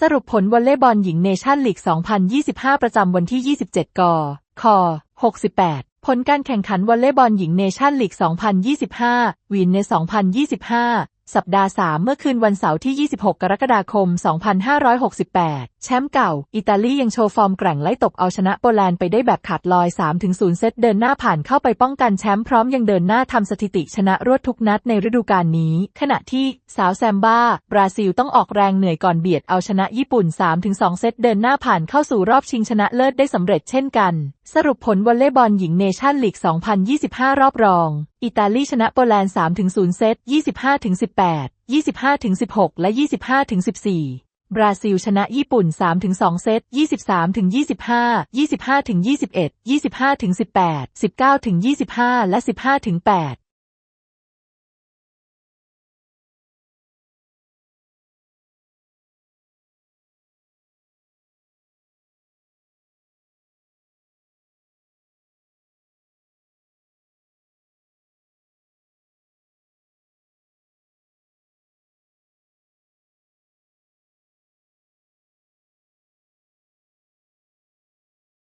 สรุปผลวอลเลย์บอลหญิงเนชั่นลีก 2025 ประจำวันที่ 27 กค68 ผลการแข่งขันวอลเลย์บอลหญิงเนชั่นลีก 2025 วินใน 2025 สัปดาห์ 3 เมื่อคืนวันเสาร์ที่ 26 กรกฎาคม 2568 แชมป์เก่า อิตาลียังโชว์ฟอร์มแกร่งไล่ตบเอาชนะโปแลนด์ไปได้แบบขาดลอย 3-0 เซตเดินหน้าผ่านเข้าไปป้องกันแชมป์พร้อมยังเดินหน้าทำสถิติชนะรวดทุกนัดในฤดูกาลนี้ ขณะที่สาวแซมบ้า บราซิลต้องออกแรงเหนื่อยก่อนเบียดเอาชนะญี่ปุ่น 3-2 เซตเดินหน้าผ่านเข้าสู่รอบชิงชนะเลิศได้สำเร็จเช่นกัน สรุปผลวอลเลย์บอลหญิงเนชั่นลีก 2025 รอบรอง อิตาลีชนะโปแลนด์3-0 เซต 25-18 25-16 และ 25-14 บราซิลชนะญี่ปุ่น 3-2 เซต 23-25 25-21 25-18 19-25 และ 15-8